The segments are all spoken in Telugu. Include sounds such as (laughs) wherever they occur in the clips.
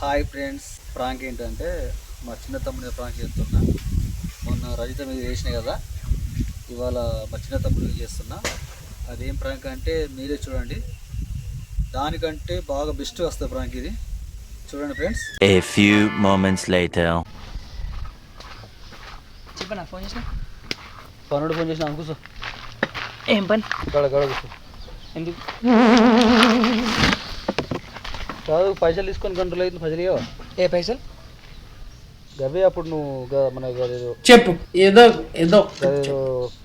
హాయ్ ఫ్రెండ్స్ ప్రాంక్ ఏంటంటే మా చిన్న తమ్ముడి ప్రాంక్ చేస్తున్నా. మొన్న రజిత మీద చేసిన కదా ఇవాళ మా చిన్న తమ్ముడి చేస్తున్నా. అదేం ప్రాంక్ అంటే మీరే చూడండి. దానికంటే బాగా బెస్ట్ వస్తుంది ప్రాంక్ ఇది. చూడండి friends. A few moments later. చెప్పనా ఫోన్ చేసిన? పనుడు ఫోన్ చేసిన కూర్చో. ఏం పని? గడ గడ కూర్చో. ఎందుకు? కాదు పైసలు తీసుకొని కంట్రోల్ అవుతుంది పైసలు ఇవ్వవా ఏ పైసలు? గవే అప్పుడు నువ్వు గ- మన చెప్పు ఏదో ఏదో.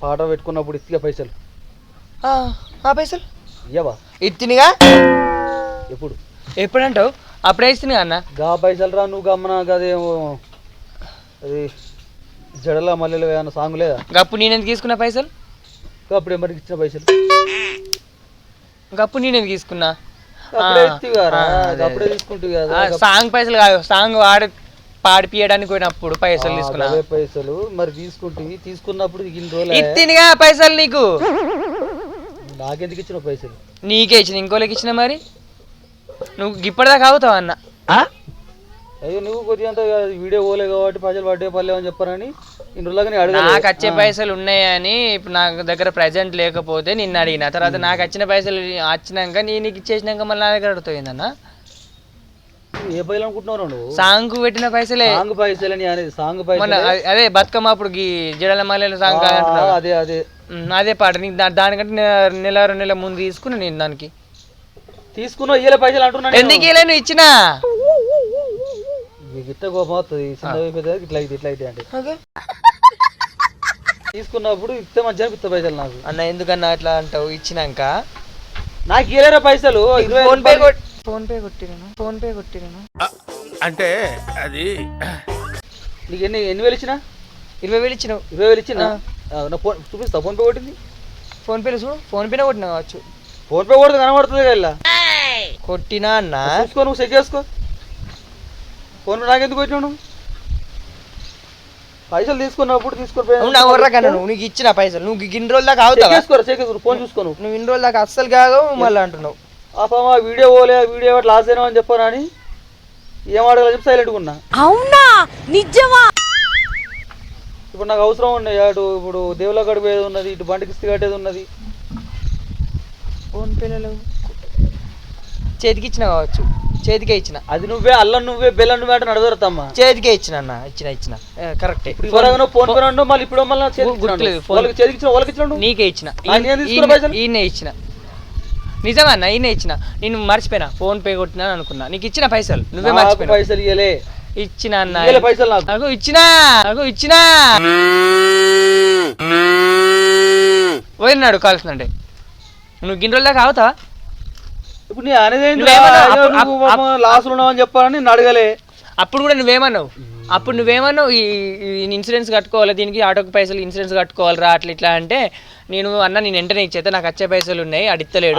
పాట పెట్టుకున్నప్పుడు ఇస్తిగా పైసలు. ఆ, ఆ పైసలు? ఇయ్యవా? ఇత్తినిగా? ఎప్పుడు? ఎప్పుడంటావు? అప్పుడే ఇస్తుంది అన్న. గా పైసలు రా నువ్వు గమ్మన గదేమో అది జడల మల్లెలు ఏమన్నా సాంగ్ లేదా? గప్పు నేను తీసుకున్న పైసలు? అప్పుడు ఎవరికి ఇచ్చిన పైసలు. గప్పు నేను తీసుకున్నా? అప్పుడే. తీసుకుంటు కదా సాంగ్ పైసలు కాదు సాంగ్ ఆడ పాడిపియడానికి పోయినప్పుడు పైసలు తీసుకున్నా. పైసలు. మరి తీసుకుంటివి తీసుకున్నప్పుడు ఇన్ని రోజులు. ఇత్తినిగా పైసలు నీకు? నాకెందుకు ఇచ్చిన పైసలు? నీకే ఇచ్చిన ఇంకోళ్ళకి ఇచ్చిన మరి? నువ్వు ఇప్పటిదాకా అవుతావు అన్న? అయ్యో నువ్వు కొద్దిగా అంత వీడియో పోలే కాబట్టి పైసలు పడ్డే పర్లేవు అని చెప్పారని నాకు వచ్చే పైసలు ఉన్నాయని ఇప్పుడు నాకు దగ్గర ప్రజెంట్ లేకపోతే నిన్ను అడిగిన. తర్వాత నాకు వచ్చిన పైసలు వచ్చినాక నేను నీకు ఇచ్చేసినాక మళ్ళీ నా దగ్గర అడుగుతాయిందన్న ఏ పైసలు అనుకుంటున్నావు నువ్వు? సాంగ్ పెట్టిన పైసలే. సాంగ్ పైసలు అని అనేది సాంగ్ పైసలు. అదే- బతుకమ్మ అప్పుడు గీ జడల మల్లెల సాంగ్ అదే అదే. అదే పాట. నీకు దానికంటే నె- నెల రెండు నెలల ముందు తీసుకున్నా నేను దానికి. తీసుకున్నావు ఇయ్యలే పైసలు అంటున్నాను ఎందుకు ఇలా నువ్వు ఇచ్చినా? నీకు ఇట్ట కోపం వస్తుంది చిన్న పెద్ద ఇట్లా అయితే ఇట్లా అయితే అంటే. తీసుకున్నప్పుడు ఇస్తే మంచిగా అనిపిస్తుంది పైసలు నాకు. అన్న ఎందుకన్నా అట్లా అంటావు? ఇచ్చినాక? నాకు ఇయ్యలేరా పైసలు? ఇరవై ఫోన్ పే ఫోన్ పే కొట్టిరను ఫోన్ పే కొట్టిరను అంటే అది నీకు ఎన్ని ఎన్ని వేలు ఇచ్చినా? ఇరవై వేలు ఇచ్చినావు. ఇరవై వేలు ఇచ్చినా? నా ఫోన్ చూపిస్తా ఫోన్ పే కొట్టింది? ఫోన్ పేలో చూడు ఫోన్ పేనే కొట్టినా కావచ్చు. ఫోన్ పే కొడితే కనబడుతుంది కదా ఇలా. కొట్టినా అన్న? చూసుకో నువ్వు చెక్ చేసుకో. ఫోన్ నాకెందుకు వచ్చినావు నువ్వు? పైసలు తీసుకున్నప్పుడు తీసుకొని నువ్వు? నీకు ఇచ్చిన పైసలు. నువ్వు ఇన్ని రోజుల దాకా అవుతావా? ఫోన్ చూసుకో నువ్వు. ఇన్ని రోజుల దాకా అస్సలు కాదు మళ్ళీ అంటున్నావు. ఆ వీడియో పోలే వీడియో లాస్ అయినా అని చెప్పాను అని? ఏం అడగాలి చెప్పి సైలెంట్గా ఉన్నా. అవునా? నిజమా? ఇప్పుడు నాకు అవసరం ఉన్నాయి అటు ఇప్పుడు దేవుల గడుపు ఏది ఉన్నది ఇటు బండికి ఇస్తి కట్టేది ఉన్నది. ఫోన్ పేలలో చేతికి ఇచ్చిన కావచ్చు. చేతికే ఇచ్చిన. అది నువ్వే అల్లం నువ్వే బెల్లం నువ్వే అంటే నడదరుతమ్మా చేతికే ఇచ్చిన అన్న ఇచ్చిన ఇచ్చిన. కరెక్టే ఇప్పుడు ఫోన్ పే మళ్ళీ ఇప్పుడు మళ్ళీ చేతికి గుర్తులేదు. వాళ్ళకి చేతికి ఇచ్చిన వాళ్ళకి ఇచ్చినాడు నీకే ఇచ్చిన? ఈయనే ఇచ్చిన. నిజమన్నా ఈయనే ఇచ్చిన. నేను మర్చిపోయినా ఫోన్ పే కొట్టినా అనుకున్నా. నీకు ఇచ్చిన పైసలు? నువ్వే మర్చిపోయినా? పైసలు ఇయ్యలే. ఇచ్చిన అన్న. పైసలు నాకు. ఇచ్చినా నాకు ఇచ్చినా. పోయినాడు కాల్సిందంటే నువ్వు గిన్నె రోజుల దాకా అవుతావా ఇప్పుడు నీ అనేది లాస్ ఉన్నావు అని చెప్పాలని నేను అడగలే. అప్పుడు కూడా నువ్వేమన్నావు? అప్పుడు నువ్వేమన్నావు? ఈ ఇన్సూరెన్స్ కట్టుకోవాలి? దీనికి ఆటోకి పైసలు ఇన్సూరెన్స్ కట్టుకోవాలిరా? అట్లా ఇట్లా అంటే నేను అన్న నేను వెంటనే ఇచ్చేత నాకు వచ్చే పైసలు ఉన్నాయి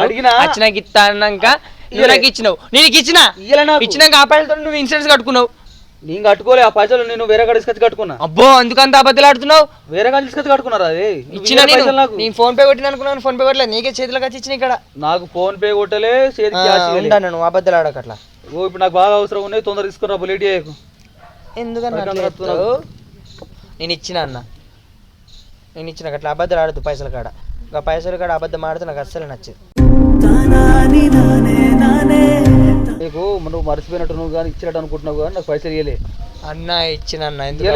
అడిగినా? వచ్చినాక ఇస్తా అన్నాక నువ్వు నాకు ఇచ్చినావు. నేను ఇచ్చిన? నాకు. ఇచ్చినాక ఆ పైసలతో నువ్వు ఇన్సూరెన్స్ కట్టుకున్నావు. నేను కట్టుకోలే ఆ పైసలు నేను వేరే కాడ తీసుకొచ్చి కట్టుకున్నా. అబ్బో అందుకంత అబద్ధాలు ఆడుతున్నావు? వేరే కాడ తీసుకొచ్చి కట్టుకున్నారా? అది ఇచ్చిన నేను పైసలు నాకు. నేను ఫోన్ పే కొట్టిన అనుకున్నాను ఫోన్ పే కొట్టలేదు నీకే చేతిలోకి వచ్చి ఇచ్చిన ఇక్కడ. నాకు ఫోన్ పే కొట్టలే చేతికి ఇయ్యలే. ఉంటాను నువ్వు అబద్ధాలు ఆడకట్లా ఓ ఇప్పుడు నాకు బాగా అవసరం ఉన్నాయి తొందర తీసుకురా లేట్ చేయకు ఎందుకన్నా అట్లా. చెప్తావు? నేను ఇచ్చిన అన్న. నేను ఇచ్చిన అట్లా అబద్ధాలు ఆడదు పైసల కాడ. ఇంకా పైసల కాడ అబద్ధం ఆడితే నాకు అస్సలు నచ్చదు. నీకు నువ్వు మర్చిపోయినట్టు నువ్వు కానీ ఇచ్చినట్టు అనుకుంటున్నావు కానీ నాకు పైసలు ఇయ్యలే. అన్న ఇచ్చిన అన్న ఎందుకు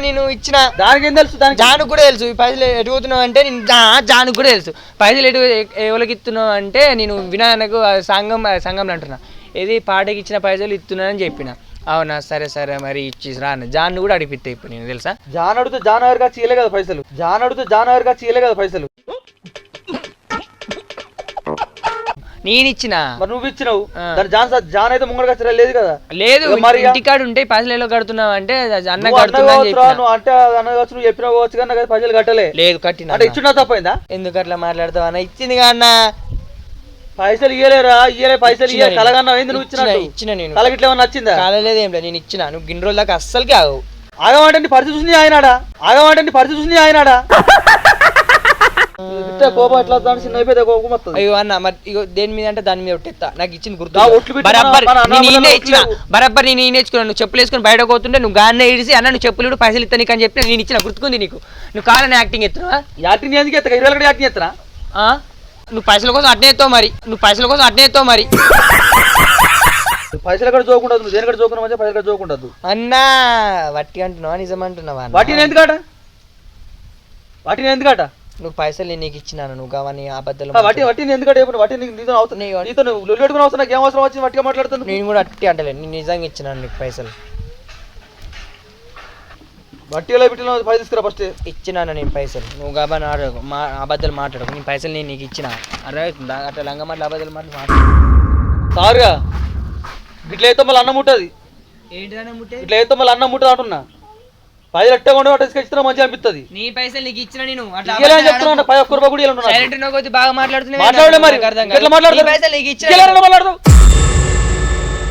నేను ఇచ్చిన. దానికి ఏం తెలుసు? దానికి జానుకు కూడా తెలుసు. ఈ పైసలు ఎటు పోతున్నావు అంటే నేను జా- జానుకు కూడా తెలుసు. పైసలు ఎటు ఎవరికి ఇస్తున్నావు అంటే నేను వినాయనకు సంఘం సంఘంలో అంటున్నా. ఏది పాటకి ఇచ్చిన పైసలు ఇస్తున్నానని చెప్పిన. అవునా? సరే సరే మరి ఇచ్చేసి రా అన్న. జాన్ను కూడా అడిపితే ఇప్పుడు నేను తెలుసా? జాన్ అడిగితే జాన్ గారిగా చీయలే కదా పైసలు. జాన్ అడిగితే జాన్ గారిగా చీయలే కదా పైసలు. నేను ఇచ్చిన మరి నువ్వు ఇచ్చినావు. దాని జాన్ జాన్ అయితే ముంగడ ఖర్చు లేదు కదా? లేదు మరి ఇంటికాడు ఉంటే పైసలు కడుతున్నావు అంటే అన్న నువ్వు అన్న కడుతున్నా అని కావచ్చురా, చెప్పిన. నువ్వు అంటే అన్న కావచ్చు నువ్వు చెప్పినా కావచ్చు కానీ నాకు పైసలు కట్టలే. లేదు కట్టిన. అంటే ఇచ్చున్నా తప్పైందా? ఎందుకు అట్లా మాట్లాడతావు అన్న? ఇచ్చింది అన్న. పైసలు ఇయ్యలేరా? ఇయ్యలే పైసలు నేను. కలగన్నావు ఏంది నువ్వు ఇచ్చిన ఇచ్చిన నేను. కలగిట్ల ఏమన్నా నచ్చిందా? కాలేదు ఏం లేదు నేను ఇచ్చిన. నువ్వు గిన్నె రోజులకు అస్సలకి ఆగు ఆగమంటే నీ పరిస్థితి చూసింది ఆయనాడా? ఆగమంటే నీ పరిస్థితి చూసింది ఆయనాడా? కోపం ఎట్లా వస్తుందంటే చిన్న అయిపోతే కోపం వస్తుంది. అయ్యో అన్న మరి ఇగో దేని మీద అంటే దాని మీద ఒట్టేస్తా. నాకు ఇచ్చిన గుర్తు బరాబర్ నేను ఈయనే ఇచ్చిన. ఒట్లు. బరాబర్ నేను ఈయన ఇచ్చుకున్నాను నువ్వు చెప్పులు వేసుకొని బయటకు పోతుంటే నువ్వు గాన్నే ఇడిసి అన్న నువ్వు చెప్పులు ఇవ్వు, పైసలు ఇస్తా నీకు అని చెప్పి నేను ఇచ్చిన. గుర్తుకుంది నీకు? నువ్వు కావాలని యాక్టింగ్ ఎత్తున్నా యాక్టింగ్ ఎందుకు ఎత్తా ఇరవై కూడా యాక్టింగ్ ఎత్తనా నువ్వు పైసల కోసం అట్నే ఎత్తావు మరి. నువ్వు పైసల కోసం అట్నే ఎత్తావు మరి. పైసలు కూడా జోకుండదు నువ్వు దేని కూడా జోకున్నా మంచిగా పైసలు కూడా జోకుండదు అన్నా వట్టి అంటున్నావా? నిజం అంటున్నావా? వాటిని ఎందుకట వాటిని ఎందుకట నువ్వు పైసలు నేను నీకు ఇచ్చినాను నువ్వు కావని అబద్ధాలు ఆ, వాటి వాటిని ఎందుకట వాటి నీకు నీతో నీ- నీతో నువ్వు లొల్లి పెట్టుకుని అవసరం నాకు ఏం అవసరం వచ్చింది? వాటిగా మాట్లాడుతున్నావు నేను కూడా అట్టి అంటలేదు నేను నిజంగా ఇచ్చినాను నీకు పైసలు. వట్టిలో పెట్టిన పైసలు తీసుకురా ఫస్ట్ ఇచ్చినాను నేను పైసలు. నువ్వు కాబట్టి ఆడ మా అబద్ధాలు మాట్లాడకు నేను పైసలు నేను నీకు ఇచ్చిన. అర్థమవుతుందా అట్లా లంగ మాటలు అబద్ధాలు మాటలు మాట్లాడు సారుగా ఇట్లా అయితే మళ్ళీ అన్నం ఉంటుంది ఏంటిదన్నా ముట్టే ఇట్లా అయితే మళ్ళీ అన్నం ఉంటుంది అంటున్నా. పైసలు ఎట్టే కొండ వాటి తీసుకొచ్చినా మంచిగా అనిపిస్తుంది నీ పైసలు నీకు ఇచ్చిన నేను. అని చెప్తున్నా పై ఒక్క రూపాయి కూడా. సైలెంట్ బాగా మాట్లాడుతున్నా మాట్లాడలే మరి. ఎట్లా మాట్లాడతావు? పైసలు నీకు ఇచ్చిన మాట్లాడతావు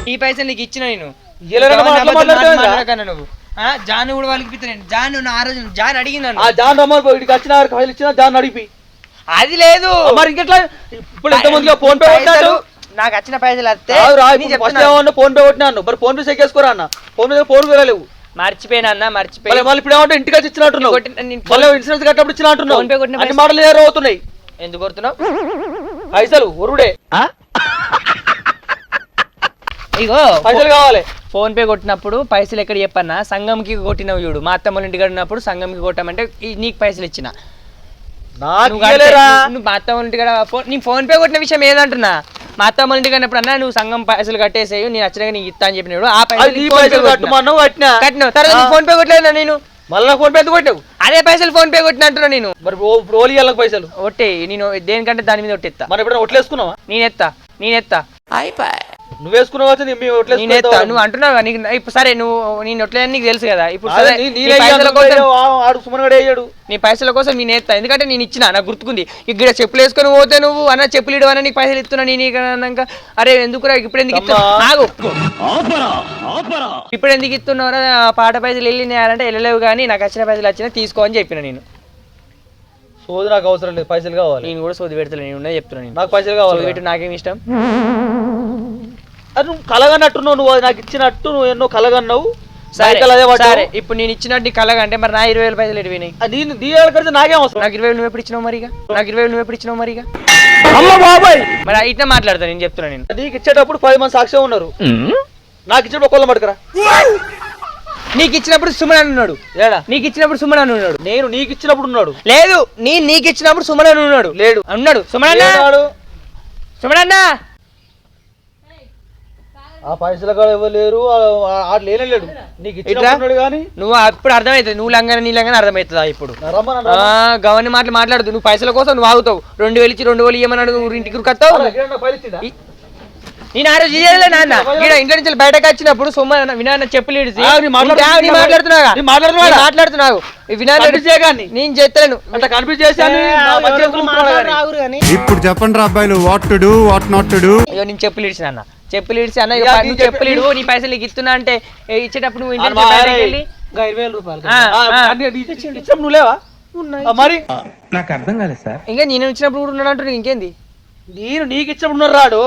ఈ పైసలు నీకు ఇచ్చిన నేను. నువ్వు ఆ, జాను కూడా వాళ్ళకి పిత్తలేను జాను నా ఆ రోజు జాన్ అడిగినాను ఆ జాన్ రమ్మని ఇక్కడికి వచ్చిన వారికి పైసలు ఇచ్చిన జాన్ నడిపి అది లేదు. మరి ఇంకెట్లా? ఇప్పుడు ఎంతమందిగా ఫోన్ పే పైసలు నాకు వచ్చిన పైసలు వస్తే. ఏమన్నా ఫోన్ పే కొట్టినాను మరి ఫోన్ పే చెక్కేసుకోరా అన్న. ఫోన్ పే ఫోన్ పే లేవు. మర్చిపోయినా అన్న మర్చిపోయి. మళ్ళీ ఇప్పుడు ఏమంటే ఇంటికి వచ్చి ఇచ్చినట్టున్నావు. కొట్టిన- నేను మళ్ళీ ఇన్సూరెన్స్ కట్టినప్పుడు ఇచ్చిన అంటున్నావు ఫోన్ పే కొట్టిన అన్ని పైసలు- మాటలు ఏరో అవుతున్నాయి. ఎందుకు కొడుతున్నావు? పైసలు ఉరుడే ఇగో పైసలు కావాలి. ఫోన్ పే కొట్టినప్పుడు పైసలు ఎక్కడ చెప్పన్నా? సంఘంకి కొట్టినవు చూడు. మా అత్తమ్మ ఇంటికి ఉన్నప్పుడు సంఘంకి కొట్టామంటే నీకు పైసలు ఇచ్చిన. నువ్వు మా అత్తమ్మ ఇంటికి ఫోన్ నీ ఫోన్ పే కొట్టిన విషయం ఏదంటున్నా? మా అత్తమ్మ ఇంటికి అన్నప్పుడు అన్నా నువ్వు సంఘం పైసలు కట్టేసేయు నేను వచ్చినాక నీకు ఇస్తా అని చెప్పినాడు. ఆ పైసలు ఫోన్ పే కొట్టినా. తర్వాత ఫోన్ కొట్టలేదు నేను? మళ్ళీ ఫోన్ పే ఎందుకు కొట్టావు అదే పైసలు ఫోన్ పే కొట్టిన అంటున్నా నేను. మరి ఇయ్యాలకు పైసలు. ఒట్టే నేను దేనికంటే దాని మీద ఒట్టెత్తా మరి ఎప్పుడైనా ఒట్లేసుకున్నావా? నేనెత్తా నేనెత్తా నువ్వు వేసుకున్నావు మేము నేనెత్తా ఒట్లేసుకున్నావు నువ్వు అంటున్నావు కదా, నీకు ఇప్పుడు సరే నువ్వు నేను ఒట్లేదని నీకు తెలుసు కదా. ఇప్పుడు సరే, నీ- పైసల కోసం ఆ- ఆడు సుమన్ గడే అయ్యాడు. నీ పైసల కోసం నేను ఎత్తా. ఎందుకంటే నేను ఇచ్చిన నాకు గుర్తుకుంది. ఇక్కడ చెప్పులు వేసుకొని పోతే నువ్వు అన్న చెప్పులు ఇవ్వని నీకు పైసలు ఇస్తున్నా నేను ఇక అన్నాక అరే ఎందుకురా ఇప్పుడు ఎందుకు. ఆగు. ఇప్పుడు ఎందుకు ఇస్తున్నావురా ఆ పాట పైసలు వెళ్ళినాయాలంటే వెళ్ళలేవు కానీ నాకు వచ్చిన పైసలు వచ్చినా తీసుకో అని చెప్పిన నేను. సోది నాకు అవసరం లేదు పైసలు కావాలి. నేను కూడా సోది పెడతలే నేను ఉన్నది చెప్తున్నా నేను. నాకు పైసలు సోది కావాలి పెట్టు నాకేం ఇష్టం? అది నువ్వు కలగన్నట్టున్నావు నువ్వు అది నాకు ఇచ్చినట్టు నువ్వు ఎన్నో కలగన్నావు. సరే సైకిల్ అదే. సరే ఇప్పుడు నేను ఇచ్చినట్టు నీకు కలగా అంటే మరి నా ఇరవై వేల పైసలు ఎడిపోయినాయి నేను కడితే నాకేం అవసరం? నాకు ఇరవై వేలు నువ్వు ఎప్పుడు ఇచ్చినావు మరిగా? నాకు ఇరవై వేలు నువ్వు ఎప్పుడు ఇచ్చినావు మరిగా? అమ్మ బాబాయ్! మరి ఇట్లా మాట్లాడతా నేను చెప్తున్నా నేను. నీకు ఇచ్చేటప్పుడు పది మంది సాక్ష్యం ఉన్నారు. నాకు ఇచ్చేటప్పుడు ఒకళ్ళ మటుకురా నీకు ఇచ్చినప్పుడు సుమన్ అని ఉన్నాడు. ఏడా నీకు ఇచ్చినప్పుడు సుమన్ అని ఉన్నాడు. నేను నీకు ఇచ్చినప్పుడు ఉన్నాడు. లేదు నీ నీకు ఇచ్చినప్పుడు సుమన్ అని ఉన్నాడు. లేడు. ఉన్నాడు. సుమన్ అన్న! ఏడాడు? సుమన్ అన్న! ఆ పైసలు కూడా ఇవ్వలేరు ఆడు లేనే లేడు నీకు ఉన్నాడు కానీ నువ్వు అప్పుడు అర్థమవుతుంది నువ్వు లంగానే నీ లంగానే అర్థమవుతుందా ఇప్పుడు? గవర్ని మాటలు మాట్లాడదు నువ్వు పైసల కోసం నువ్వు ఆగుతావు. రెండు వేలు ఇచ్చి రెండు వేలు ఇవ్వమన్నాడు నువ్వు ఇంటికి ఈ- నేను ఆ రోజు నాన్న. ఈడ ఇంట్లో నుంచి బయటకు వచ్చినప్పుడు సుమన్ వినాన్న చెప్పులు మాట్లాడుతున్నావా? మాట్లాడుతున్నావు. నేను చెప్తాను. అంటే. ఇప్పుడు చెప్పండి రా అబ్బాయిలు what to do what not to do నేను చెప్పులు ఇడిచిన అన్న చెప్పులు ఇడిచి అన్న ఇక నువ్వు చెప్పు- చెప్పులు ఇడు నీ పైసలు నీకు ఇస్తున్నా అంటే ఇచ్చేటప్పుడు నువ్వు ఇంటి. వెళ్ళి ఇరవై వేల రూపాయలు ఆ, ఆ, ఆ. అన్ని ఇచ్చి- ఇచ్చినప్పుడు నువ్వు లేవా? ఆ, మరి? ఇంకా నేను ఇచ్చినప్పుడు కూడా ఉన్నాడు అంటున్నాడు ఇంకేంది? నేను నీకు ఇచ్చినప్పుడు ఉన్నారు రాడు.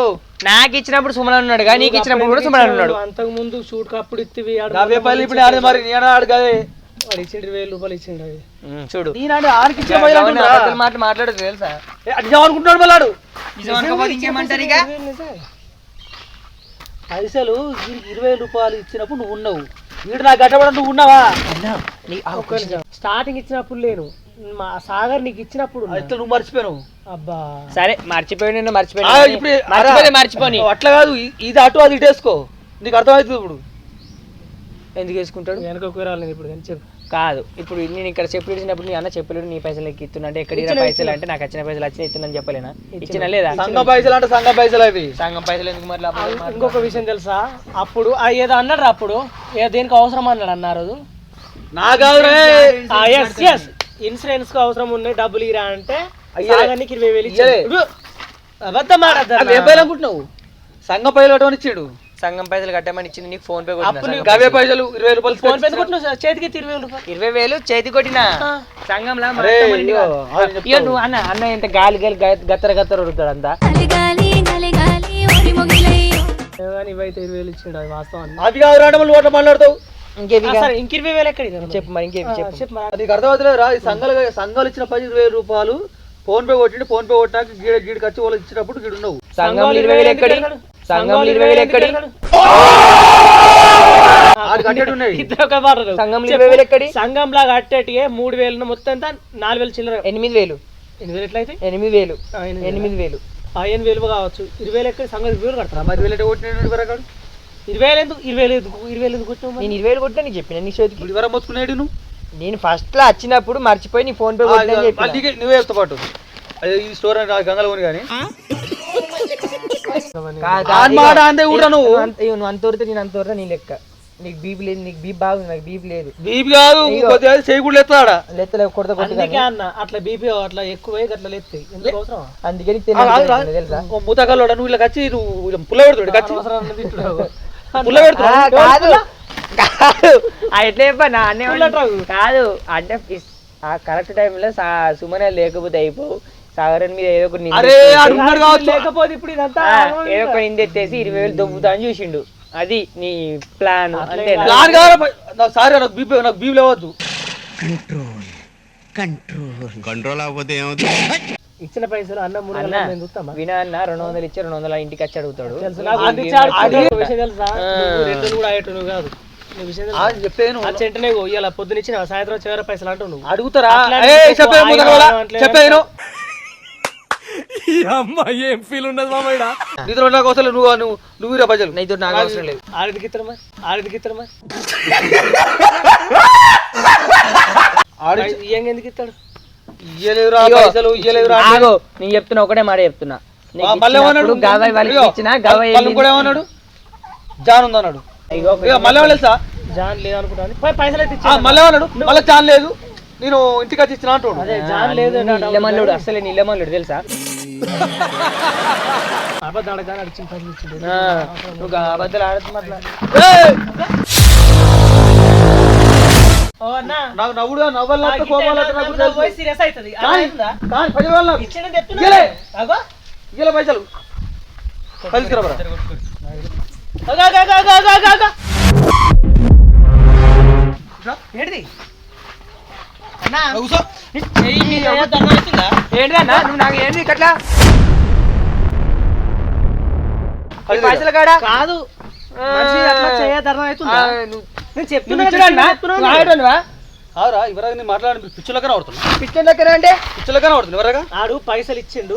నాకు ఇచ్చినప్పుడు సుమన్ ఉన్నాడు కానీ నీకు ఇచ్చినప్పుడు కూడా సుమన్ ఉన్నాడు. అంతకు ముందు షూట్ కప్పుడు ఇత్తివి ఆడు యాభై రూపాయలు ఇప్పుడు ఆడే మరి నేను ఆడు కదే. వాడు ఇచ్చిండు వేలు రూపాయలు ఇచ్చిండు అవి ఉమ్, చూడు. నేను ఆడికి ఇచ్చే మాటలు మాట్లాడదు తెలుసా? ఏ, అది ఏమనుకుంటున్నాడు మళ్ళీ ఆడు నిజం అనుకోకపోతే ఇంకేమంటారు ఇక? పైసలు ఇరవై రూపాయలు ఇచ్చినప్పుడు నువ్వు ఉన్నావు. వీడు నాకు గట్టబడ నువ్వు ఉన్నావా. స్టార్టింగ్ ఇచ్చినప్పుడు లేను. మా సాగర్ నీకు ఇచ్చినప్పుడు. అయితే నువ్వు మర్చిపోయావు. అబ్బా. సరే మర్చిపోయి ఆ, మర్చిపోయి ఇప్పుడు మర్చిపోయి అట్లా కాదు ఇది అటు అది ఇటేసుకో నీకు అర్థమవుతుంది ఇప్పుడు. ఎందుకు వేసుకుంటాడు వెనక కూరాలి ఇప్పుడు కానీ చెప్పు కాదు. ఇప్పుడు నేను ఇక్కడ చెప్పులు ఇచ్చినప్పుడు నీ అన్న చెప్పులు నీ పైసలు నీకు ఇస్తున్నా. అంటే ఎక్కడ పైసలు. అంటే నాకు వచ్చిన పైసలు వచ్చిన ఇస్తున్నా చెప్పలేనా? ఇచ్చిన. లేదా? సంఘం పైసలు అంటే సంఘం పైసలు అవి. సంఘం పైసలు ఎందుకు మరి? ఇంకొక విషయం తెలుసా? అప్పుడు ఆ ఏదో అన్నాడు అప్పుడు. ఏ దేనికి అవసరం అన్నాడు అన్న ఆ రోజు? నా కాదు రే ఎస్ ఎస్ ఇన్సూరెన్స్కు అవసరం ఉన్నాయి డబ్బులు ఇరా అంటే ఇరవై వేలు. ఇచ్చాడు. అబద్ధం ఆడద్దు అవి ఏ పైలు అనుకుంటున్నావు? సంఘం పైలు అటువంటి ఇచ్చాడు. సంఘం పైసలు కట్టమని ఇచ్చింది నీకు ఫోన్ పే కొట్టిన సంఘం గవే పైసలు. ఇరవై రూపాయలు ఫోన్ పే కొట్టిన చేతికి ఇరవై వేలు రూపాయలు. ఇరవై వేలు చేతి కొట్టిన? సంఘంలో నువ్వు అన్న అన్న ఎంత గాలి గాలి గత్తర గత్తర ఉరుకుతాడు అంతా. నలిగాలి నలిగాలి ఒరి మొగిలయ్యో కానీ ఇవైతే ఇరవై వేలు ఇచ్చిండు అది వాస్తవం అది కాదు ఓట్ల మాట్లాడతావు. ఇంకేవి సరే ఇంక ఇరవై వేలు ఎక్కడ? చెప్పు మరి చెప్పు. నీకు సంఘాలు సంఘాలు ఇచ్చిన పది ఇరవై రూపాయలు ఫోన్ పే కొట్టిండు ఫోన్ పే కొట్టాక గీడ గీడికి వచ్చి వాళ్ళు ఇచ్చినప్పుడు గీడు ఉండవు సంఘంలో ఇరవై వేలు ఎక్కడి? సంఘంలో ఇరవై వేలు ఎక్కడి. ఇరవై వేలు ఎక్కడి? సంఘంలా కట్టేటిగే మూడు వేలు మొత్తం నాలుగు వేలు చిల్లర. ఎనిమిది వేలు. ఎనిమిది వేలు ఎట్లయితే? ఎనిమిది వేలు. ఎనిమిది వేలు? ఆ, ఎనిమిది వేలు కావచ్చు. ఇరవై వేలు ఎక్కడ? సంఘం ఇరవై వేలు కడతారా? మరి కొట్టినాడు వరకు ఇరవై వేలు ఎందుకు? ఇరవై వేలు ఎందుకు? ఇరవై వేలు ఎందుకు కొట్టినావు మరి? నేను ఇరవై వేలు కొట్టినా నీకు చెప్పిన నీ చేతికి? ఇప్పుడు వరకు నువ్వు? నేను ఫస్ట్లో వచ్చినప్పుడు మర్చిపోయి నీ ఫోన్ పే కొట్టినా నువ్వే పాటు. అది ఈ స్టోర్ అని గంగలో ఉంది కానీ. మాట అంతే కూడా నువ్వు. నువ్వు నేను అంత వరద నీ లెక్క. నీకు బీపీ లేదు నీకు బీపీ బాగుంది నాకు బీపీ లేదు. బీపీ కాదు కొద్దిగా చేయి కూడా ఎత్తాడా లెత్తలే కొడత అందుకే అన్న అట్లా బీపీ అట్లా ఎక్కువ అట్లా లేస్తాయి ఎందుకు అవసరం అందుకే నీకు తెలియదు తెలుసా? మూతకాలు నువ్వు ఇలా వచ్చి నువ్వు (laughs) పుల్ల పెడుతుడు కచ్చి. పుల్ల కాదు. ఎట్లా చెప్పా కాదు అంటే కరెక్ట్ టైంలో సుమన లేకపోతే అయిపోవు. సాగరన్ మీద ఏదో ఒక నింద అరే కావచ్చు. లేకపోతే ఇప్పుడు ఇదంతా ఏదో ఒక నింద ఎత్తేసి ఇరవై వేలు దొబ్బుతా అని చూసిండు. అది నీ ప్లాన్ ప్లాన్ నాకు సారీ నాకు బీపీ నాకు బీపీ లేవద్దు. కంట్రోల్ అవ్వకపోతే ఏమవుతుంది? ఇచ్చిన పైసలు అన్న మూడు అన్న వందలు నేను చూస్తామా? వినా అన్న రెండు వందలు ఇచ్చి రెండు వందల ఇంటికి వచ్చి అడుగుతాడు. తెలుసు నాకు అది చాలు. అది ఒక విషయం తెలుసా? నువ్వు రెండు కూడా అయ్యేట్టు నువ్వు కాదు? చెప్పాను. ఆ చెంటనే ఇవాళ పొద్దున ఇచ్చిన సాయంత్రం చివరి పైసలు అంటావు నువ్వు అడుగుతారా చెప్పాను. అమ్మాయి ఏం ఫీల్ నీతో నాకు అవసరం లేదు. నువ్వు నువ్వు నువ్వు ఇరా ప్రజలు నీతో నాకు అవసరం లేదు. ఆడికి ఇత్తరు మరి ఆడికి ఇత్తరు మరి ఆడి ఇయ్యంగా ఎందుకు ఇస్తాడు? ఇయ్యలేదురా ఇగో, పైసలు ఇయ్యలేదురా. ఆగో నేను చెప్తున్నా ఒకటే మాట చెప్తున్నా. నీకు మళ్ళీ ఏమన్నాడు ఇచ్చినప్పుడు గవాయి వాళ్ళకి ఇగో, ఇచ్చిన గవాయి వాళ్ళు కూడా ఏమన్నాడు? జాన్ ఉంది అన్నాడు ఇగో ఇక మళ్ళీ ఏమన్నా తెలుసా? జాన్ పై పైసలు అయితే ఆ, ఇచ్చాను మళ్ళీ ఏమన్నాడు మళ్ళీ జాన్ లేదు. నేను ఇంటికి వచ్చి ఇచ్చిన అంటాడు. అదే జాన్ లేదు అసలే నిల్లమల్లుడు తెలుసా? నువ్వు అబద్ధాలు ఆడుతూ మాట్లాడు ఏయ్! ఓ అన్న నాకు నవ్వుడు నవ్వాలి కోపాలు సీరియస్ అవుతుంది కానీ పది వేలు ఇచ్చిన పైసలు అగో. ఏంటిది ఏంటిదన్నా నువ్వు నాకు ఏంటి ఇట్లా పైసలు పైసలు కాడా? కాదు. ఆడు పైసలు ఇచ్చిండు.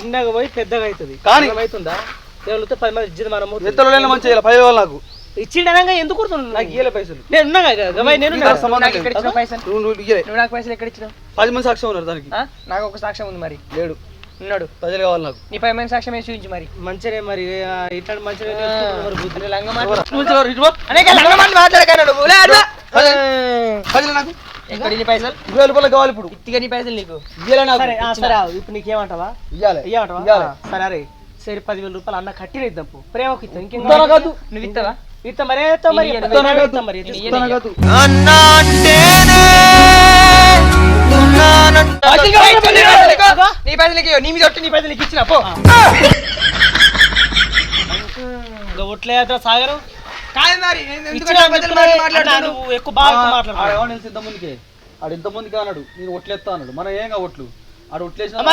చిన్నగా పోయి పెద్దగా అవుతుంది. కానీ అవుతుందా? పది మంది ఇచ్చింది మనము పది నాకు. ఇచ్చిండు అనగా ఎందుకు కొడుతున్నావు నాకు ఇయ్యలే పైసలు. నేను ఉన్నా గవాయి నేను ఉన్నా నీకు పైసలు? పైసలు ఎక్కడ ఇచ్చినావు పది మంది సాక్ష్యం ఉన్నారు దానికి? నాకు ఒక సాక్ష్యం ఉంది మరి. లేడు. ఉన్నాడు. ప్రజలు కావాలి నాకు. నీ పై మంది సాక్ష్యం వేసి చూపించు మరి. మంచిగా మరి ఇట్లాంటి నీ లంగ. పైసలు నాకు? ఎక్కడ నీ పైసలు? ఇరవై వేల రూపాయలు కావాలి ఇప్పుడు. నీ పైసలు నీకు. ఇయ్యలే నాకు. సరే ఇప్పుడు నీకేమంటావా? ఇయ్యాలి. ఇయ్యమంటావా? పదివేల రూపాయలు అన్న కట్టిన ఇద్దాం పో. ప్రేమకి ఇద్దాం. ఇంకేం? కాదు? నువ్వు ఇస్తావా నీ పైసలకి నీ మీద నీ పైసలకి ఇచ్చిన పో ఇంకా ఒట్లే అట్లా సాగరు. మాట్లాడి ఎక్కువ బాగా ఏమన్నా ఇంత ముందుకే? ఆడు ఇంత ముందుకే అన్నాడు. నేను ఒట్లేస్తా అన్నాడు. మనం ఏంగా ఒట్లు?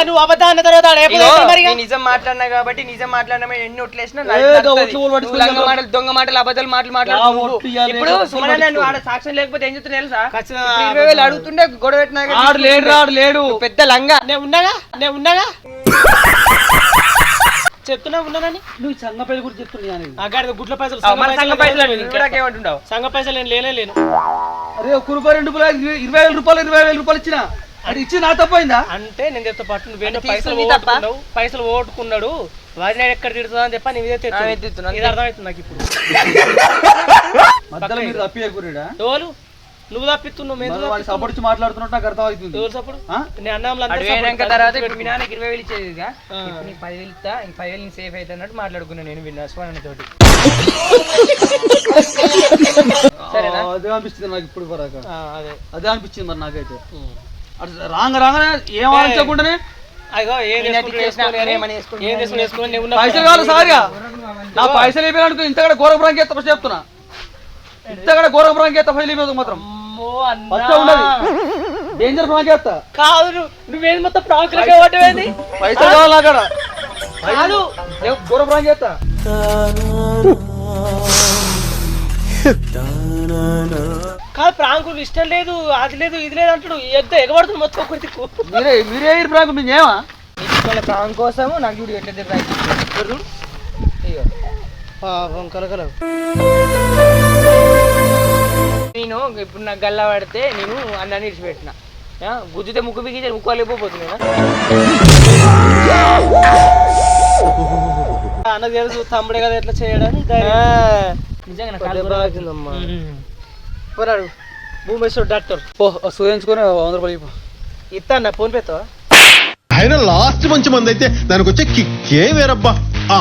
నువ్వు తర్వాత నిజం మాట్లాడినా కాబట్టి నిజం మాట్లాడినా ఎన్ని ఒట్లేసినా దొంగ మాటలు అబద్ధాలు మాటలు ఇప్పుడు సుమన. నువ్వు ఆడ సాక్ష్యం లేకపోతే ఏం చెప్తున్నా తెలుసా? ఇరవై వేలు అడుగుతుండే గొడవ పెట్టినా లేడు ఆడు లేడు పెద్ద లంగ. నేను ఉన్నాగా? నేను ఉన్నాగా? చెప్తున్నా ఉన్నానని నువ్వు సంఘ పేరు గురించి చెప్తున్నా నేను. ఆ గాడిద గుడ్ల పైసలు సంఘ పైసలు సంఘ పైసలు నేను లేనే లేను. అరే ఒక రూపాయి రెండు రూపాయలు ఇరవై వేల రూపాయలు ఇరవై వేల రూపాయలు ఇచ్చిన. అది ఇచ్చి నా తప్పైందా అంటే నేను చెప్తా పాటు నువ్వేంటో అంటే పైసలు పైసలు ఓటుకున్నాడు వాడిని ఎక్కడ తిడుతుందా అని చెప్పి నేను ఇదే ఆ, నేను తిడుతున్నా. ఇది అర్థమవుతుంది నాకు ఇప్పుడు. మధ్యలో మీరు తప్పియకూరిడా ఎవరు? నువ్వు తప్పిస్తున్నావు మేము సపోర్ట్ ఇచ్చి మాట్లాడుతున్నట్టు నాకు అర్థం అవుతుంది ఎవరు సపోర్ట్ ఆ? నేను అన్నాం తర్వాత ఇప్పుడు మీ నాన్నకి ఇరవై వేలు ఇచ్చేదిగా ఇప్పుడు నీకు పదివేలు ఇస్తా ఇంక పదివేలు సేఫ్ అయితే అన్నట్టు మాట్లాడుకున్నాను నేను విన్నా స్వామి తోటి అదే అనిపిస్తుంది నాకు ఇప్పుడు అదే. అదే అనిపించింది మరి నాకైతే. రాంగ రాగానే ఏం ఆలోచించకుండానే పైసలు కావాలి సారిగా. నా పైసలు అయిపోయినా ఇంత కూడా ఘోర బ్రాంక్ ఎత్త ఫస్ట్ చెప్తున్నా. ఇంత కూడా ఘోర బ్రాంక్ ఎత్త ఫైల్ అయిపోతుంది మాత్రం. ఉండదు డేంజర్ బ్రాంక్ ఎత్తా. కాదు నువ్వు- నువ్వేం మొత్తం ప్రాంకులకే పట్టవేంది పైసలు కావాలి నాకు కూడా. కాదు. బ్రాంక్ ఎత్తా. కాదు ప్రాంకులు ఇష్టం లేదు అది లేదు ఇది లేదు అంటాడు. ఎంత ఎగబడుతుంది మొత్తం ఒకటి దిక్కు. మీరే మీరే ఎయిర్ బ్రాంక్ మీకు ఏమా వాళ్ళ ప్రాణం కోసం నాకు చూడు ఎట్లా తిరుగుతాయి అయ్యో పాపం కలకల. నేను ఇప్పుడు నాకు గల్లా పడితే నేను అన్నాన్ని విడిచిపెట్టిన ఆ, గుద్దితే ముక్కు బిగించి ముక్కు వెళ్ళిపోతున్నాయి అన్నది తెలుసు తమ్ముడే కదా ఎట్లా ధైర్యం. నిజంగా. పోరాడు. భూమేశ్వర్ డాక్టర్. సూచించుకొని వంద రూపాయలు. ఇస్తా అన్న లాస్ట్ మంచి మంది అయితే దానికి వచ్చే కిక్కే వేరబ్బా. ఆ